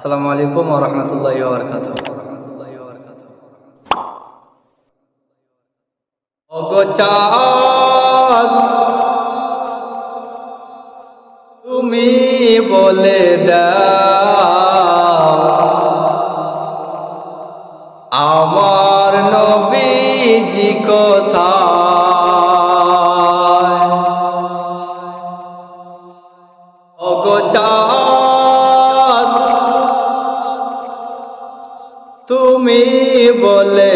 আসসালামু আলাইকুম রহমতুল্লাহ বরকাত তুমি বলে আমার নবীজি কথা অগচাঁদ তুমি বলে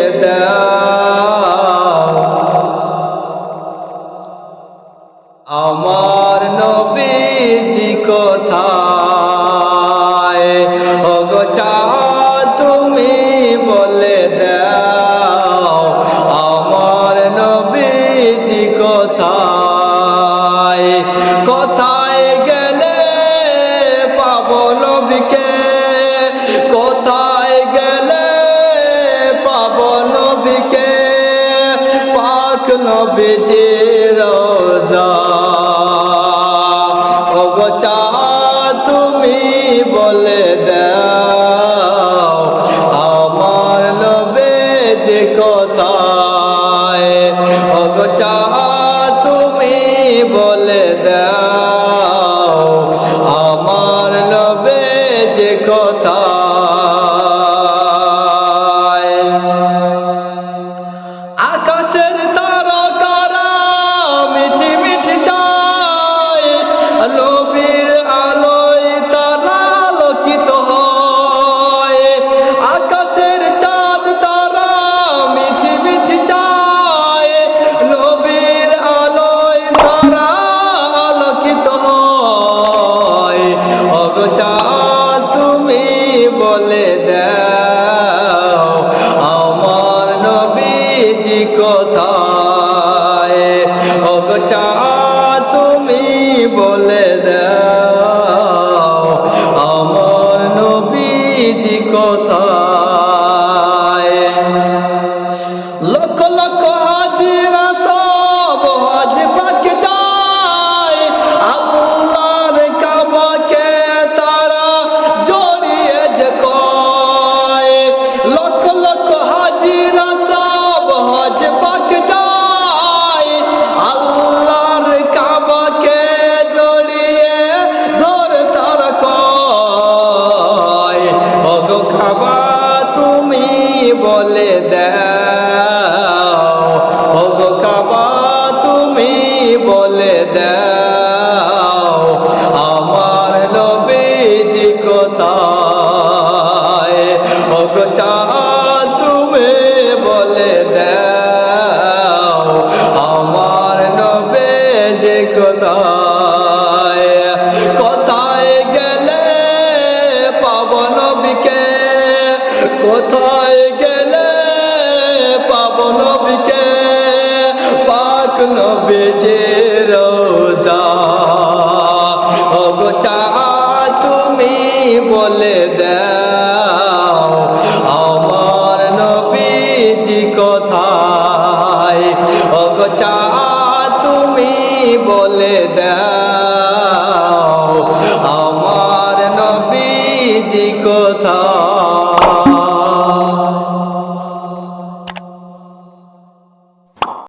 আমার নবীজি কথা অগচা তুমি বলে দাও, আমার নবীজি কথা কথায় গেলে পাবো নবীকে? নবীজি রোজা। অবচা তুমি বলে দাও আমার নবীজি কথা কোথায় অগচা তুমি বলে দাও আমার নবীজি কোথায়। লক্ষ লক্ষ আজি কোথায় গেলে পাব নবীকে? পাক নবীজে রোজা। অগোচা তুমি বলে দাও, আমার নবীজি কোথায়? অগোচা তুমি বলে দাও, আমার নবীজি কোথায়?